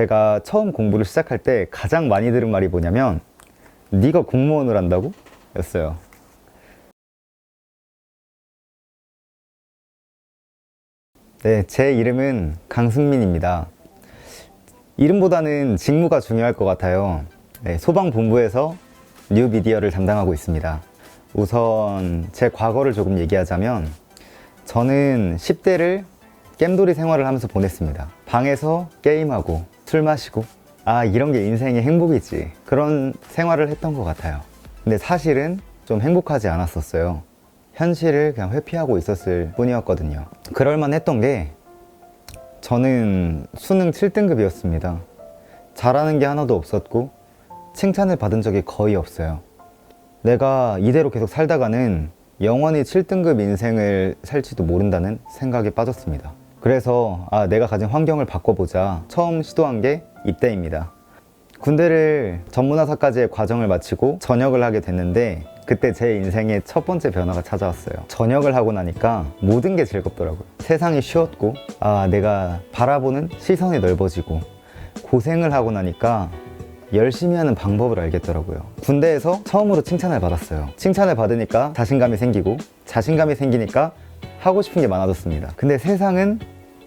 제가 처음 공부를 시작할 때 가장 많이 들은 말이 뭐냐면 네가 공무원을 한다고? 였어요. 네, 제 이름은 강승민입니다. 이름보다는 직무가 중요할 것 같아요. 네, 소방본부에서 뉴미디어를 담당하고 있습니다. 우선 제 과거를 조금 얘기하자면 저는 10대를 겜돌이 생활을 하면서 보냈습니다. 방에서 게임하고 술 마시고 아 이런 게 인생의 행복이지 그런 생활을 했던 것 같아요. 근데 사실은 좀 행복하지 않았었어요. 현실을 그냥 회피하고 있었을 뿐이었거든요. 그럴만 했던 게 저는 수능 7등급이었습니다. 잘하는 게 하나도 없었고 칭찬을 받은 적이 거의 없어요. 내가 이대로 계속 살다가는 영원히 7등급 인생을 살지도 모른다는 생각에 빠졌습니다. 그래서 아, 내가 가진 환경을 바꿔보자 처음 시도한 게 입대입니다. 군대를 전문화사까지의 과정을 마치고 전역을 하게 됐는데 그때 제 인생의 첫 번째 변화가 찾아왔어요. 전역을 하고 나니까 모든 게 즐겁더라고요. 세상이 쉬웠고 아, 내가 바라보는 시선이 넓어지고 고생을 하고 나니까 열심히 하는 방법을 알겠더라고요. 군대에서 처음으로 칭찬을 받았어요. 칭찬을 받으니까 자신감이 생기고 자신감이 생기니까 하고 싶은 게 많아졌습니다. 근데 세상은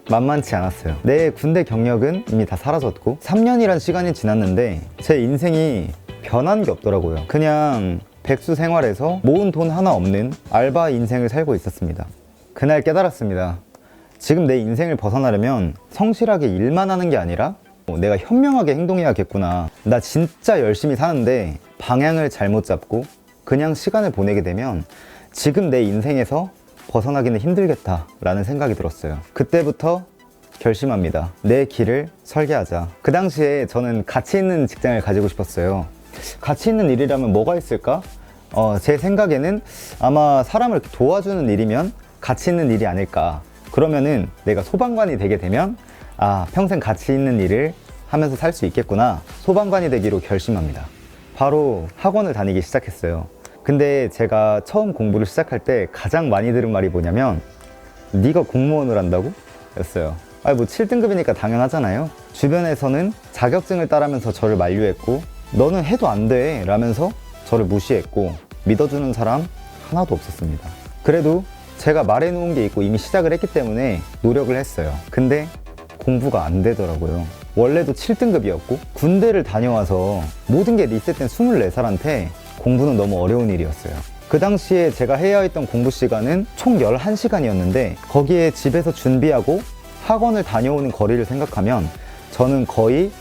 만만치 않았어요. 내 군대 경력은 이미 다 사라졌고 3년이란 시간이 지났는데 제 인생이 변한 게 없더라고요. 그냥 백수 생활에서 모은 돈 하나 없는 알바 인생을 살고 있었습니다. 그날 깨달았습니다. 지금 내 인생을 벗어나려면 성실하게 일만 하는 게 아니라 어, 내가 현명하게 행동해야겠구나. 나 진짜 열심히 사는데 방향을 잘못 잡고 그냥 시간을 보내게 되면 지금 내 인생에서 벗어나기는 힘들겠다라는 생각이 들었어요. 그때부터 결심합니다. 내 길을 설계하자. 그 당시에 저는 가치 있는 직장을 가지고 싶었어요. 가치 있는 일이라면 뭐가 있을까? 어, 제 생각에는 아마 사람을 도와주는 일이면 가치 있는 일이 아닐까. 그러면은 내가 소방관이 되게 되면 아, 평생 가치 있는 일을 하면서 살 수 있겠구나. 소방관이 되기로 결심합니다. 바로 학원을 다니기 시작했어요. 근데 제가 처음 공부를 시작할 때 가장 많이 들은 말이 뭐냐면 네가 공무원을 한다고? 였어요. 아니 뭐 7등급이니까 당연하잖아요. 주변에서는 자격증을 따라면서 저를 만류했고 너는 해도 안 돼. 라면서 저를 무시했고 믿어주는 사람 하나도 없었습니다. 그래도 제가 말해놓은 게 있고 이미 시작을 했기 때문에 노력을 했어요. 근데 공부가 안 되더라고요. 원래도 7등급이었고 군대를 다녀와서 모든 게 리셋된 24살한테 공부는 너무 어려운 일이었어요. 그 당시에 제가 해야 했던 공부 시간은 총 11시간이었는데 거기에 집에서 준비하고 학원을 다녀오는 거리를 생각하면 저는 거의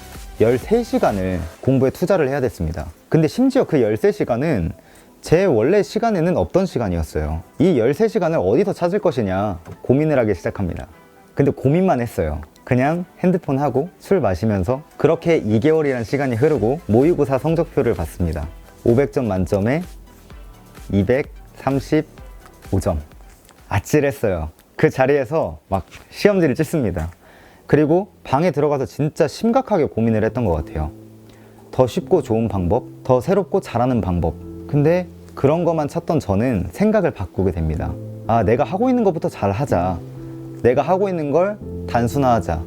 13시간을 공부에 투자를 해야 됐습니다. 근데 심지어 그 13시간은 제 원래 시간에는 없던 시간이었어요. 이 13시간을 어디서 찾을 것이냐 고민을 하기 시작합니다. 근데 고민만 했어요. 그냥 핸드폰 하고 술 마시면서 그렇게 2개월이라는 시간이 흐르고 모의고사 성적표를 봤습니다. 500점 만점에 235점. 아찔했어요. 그 자리에서 막 시험지를 찢습니다. 그리고 방에 들어가서 진짜 심각하게 고민을 했던 것 같아요. 더 쉽고 좋은 방법, 더 새롭고 잘하는 방법. 근데 그런 것만 찾던 저는 생각을 바꾸게 됩니다. 아, 내가 하고 있는 것부터 잘 하자. 내가 하고 있는 걸 단순화하자.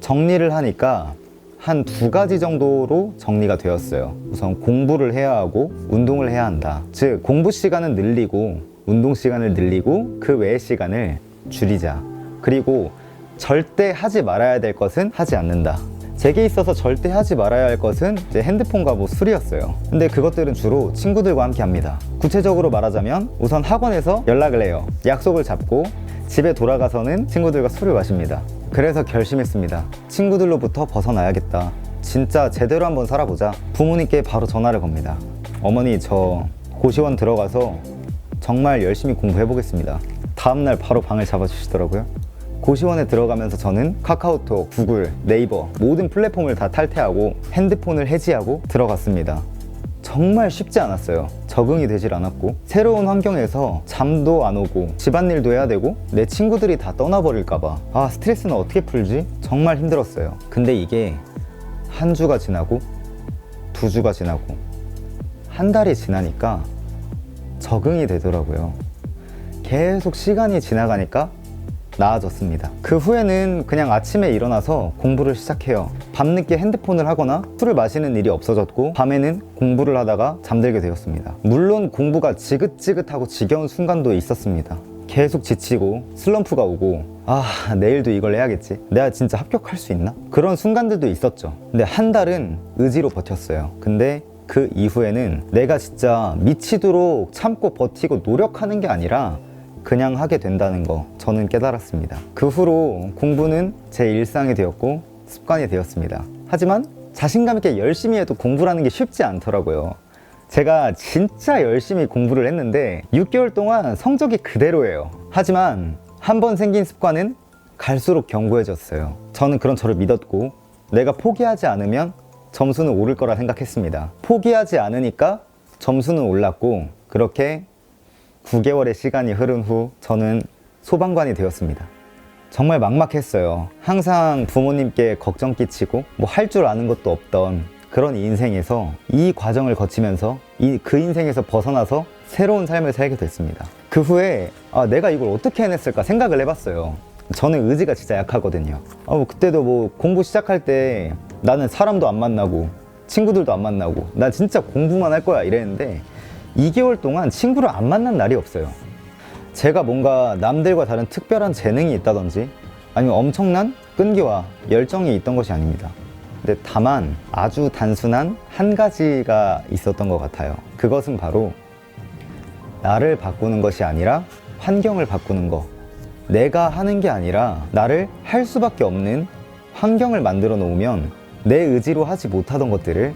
정리를 하니까 한 두 가지 정도로 정리가 되었어요. 우선 공부를 해야 하고 운동을 해야 한다. 즉, 공부 시간은 늘리고 운동 시간을 늘리고 그 외의 시간을 줄이자. 그리고 절대 하지 말아야 될 것은 하지 않는다. 제게 있어서 절대 하지 말아야 할 것은 이제 핸드폰과 뭐 술이었어요. 근데 그것들은 주로 친구들과 함께 합니다. 구체적으로 말하자면 우선 학원에서 연락을 해요. 약속을 잡고 집에 돌아가서는 친구들과 술을 마십니다. 그래서 결심했습니다. 친구들로부터 벗어나야겠다. 진짜 제대로 한번 살아보자. 부모님께 바로 전화를 겁니다. 어머니, 저 고시원 들어가서 정말 열심히 공부해 보겠습니다. 다음날 바로 방을 잡아주시더라고요. 고시원에 들어가면서 저는 카카오톡, 구글, 네이버 모든 플랫폼을 다 탈퇴하고 핸드폰을 해지하고 들어갔습니다. 정말 쉽지 않았어요. 적응이 되질 않았고 새로운 환경에서 잠도 안 오고 집안일도 해야 되고 내 친구들이 다 떠나버릴까봐 아 스트레스는 어떻게 풀지? 정말 힘들었어요. 근데 이게 한 주가 지나고 두 주가 지나고 한 달이 지나니까 적응이 되더라고요. 계속 시간이 지나가니까 나아졌습니다. 그 후에는 그냥 아침에 일어나서 공부를 시작해요. 밤늦게 핸드폰을 하거나 술을 마시는 일이 없어졌고 밤에는 공부를 하다가 잠들게 되었습니다. 물론 공부가 지긋지긋하고 지겨운 순간도 있었습니다. 계속 지치고 슬럼프가 오고 아 내일도 이걸 해야겠지. 내가 진짜 합격할 수 있나? 그런 순간들도 있었죠. 근데 한 달은 의지로 버텼어요. 근데 그 이후에는 내가 진짜 미치도록 참고 버티고 노력하는 게 아니라 그냥 하게 된다는 거 저는 깨달았습니다. 그 후로 공부는 제 일상이 되었고 습관이 되었습니다 하지만 자신감 있게 열심히 해도 공부라는 게 쉽지 않더라고요 제가 진짜 열심히 공부를 했는데 6개월 동안 성적이 그대로예요. 하지만 한 번 생긴 습관은 갈수록 견고해졌어요. 저는 그런 저를 믿었고 내가 포기하지 않으면 점수는 오를 거라 생각했습니다. 포기하지 않으니까 점수는 올랐고 그렇게 9개월의 시간이 흐른 후 저는 소방관이 되었습니다. 정말 막막했어요. 항상 부모님께 걱정 끼치고 뭐 할 줄 아는 것도 없던 그런 인생에서 이 과정을 거치면서 이, 그 인생에서 벗어나서 새로운 삶을 살게 됐습니다. 그 후에 아, 내가 이걸 어떻게 해냈을까 생각을 해봤어요. 저는 의지가 진짜 약하거든요. 아, 뭐 그때도 뭐 공부 시작할 때 나는 사람도 안 만나고 친구들도 안 만나고 나 진짜 공부만 할 거야 이랬는데 2개월 동안 친구를 안 만난 날이 없어요. 제가 뭔가 남들과 다른 특별한 재능이 있다든지 아니면 엄청난 끈기와 열정이 있던 것이 아닙니다. 근데 다만 아주 단순한 한 가지가 있었던 것 같아요. 그것은 바로 나를 바꾸는 것이 아니라 환경을 바꾸는 것. 내가 하는 게 아니라 나를 할 수밖에 없는 환경을 만들어 놓으면 내 의지로 하지 못하던 것들을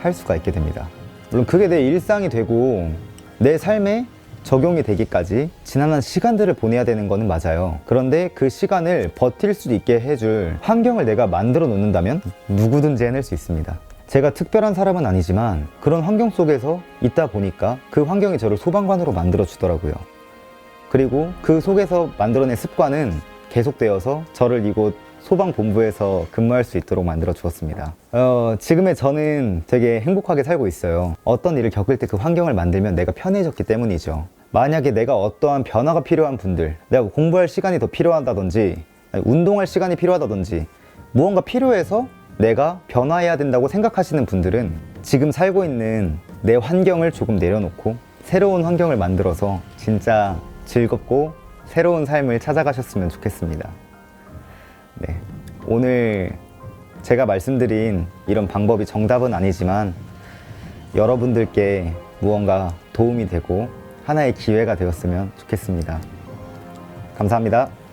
할 수가 있게 됩니다. 물론 그게 내 일상이 되고 내 삶에 적용이 되기까지 지난한 시간들을 보내야 되는 거는 맞아요. 그런데 그 시간을 버틸 수 있게 해줄 환경을 내가 만들어 놓는다면 누구든지 해낼 수 있습니다. 제가 특별한 사람은 아니지만 그런 환경 속에서 있다 보니까 그 환경이 저를 소방관으로 만들어 주더라고요. 그리고 그 속에서 만들어낸 습관은 계속되어서 저를 이곳 소방본부에서 근무할 수 있도록 만들어 주었습니다. 어, 지금의 저는 되게 행복하게 살고 있어요. 어떤 일을 겪을 때 그 환경을 만들면 내가 편해졌기 때문이죠. 만약에 내가 어떠한 변화가 필요한 분들, 내가 공부할 시간이 더 필요하다든지, 운동할 시간이 필요하다든지, 무언가 필요해서 내가 변화해야 된다고 생각하시는 분들은 지금 살고 있는 내 환경을 조금 내려놓고 새로운 환경을 만들어서 진짜 즐겁고 새로운 삶을 찾아가셨으면 좋겠습니다. 네. 오늘 제가 말씀드린 이런 방법이 정답은 아니지만 여러분들께 무언가 도움이 되고 하나의 기회가 되었으면 좋겠습니다. 감사합니다.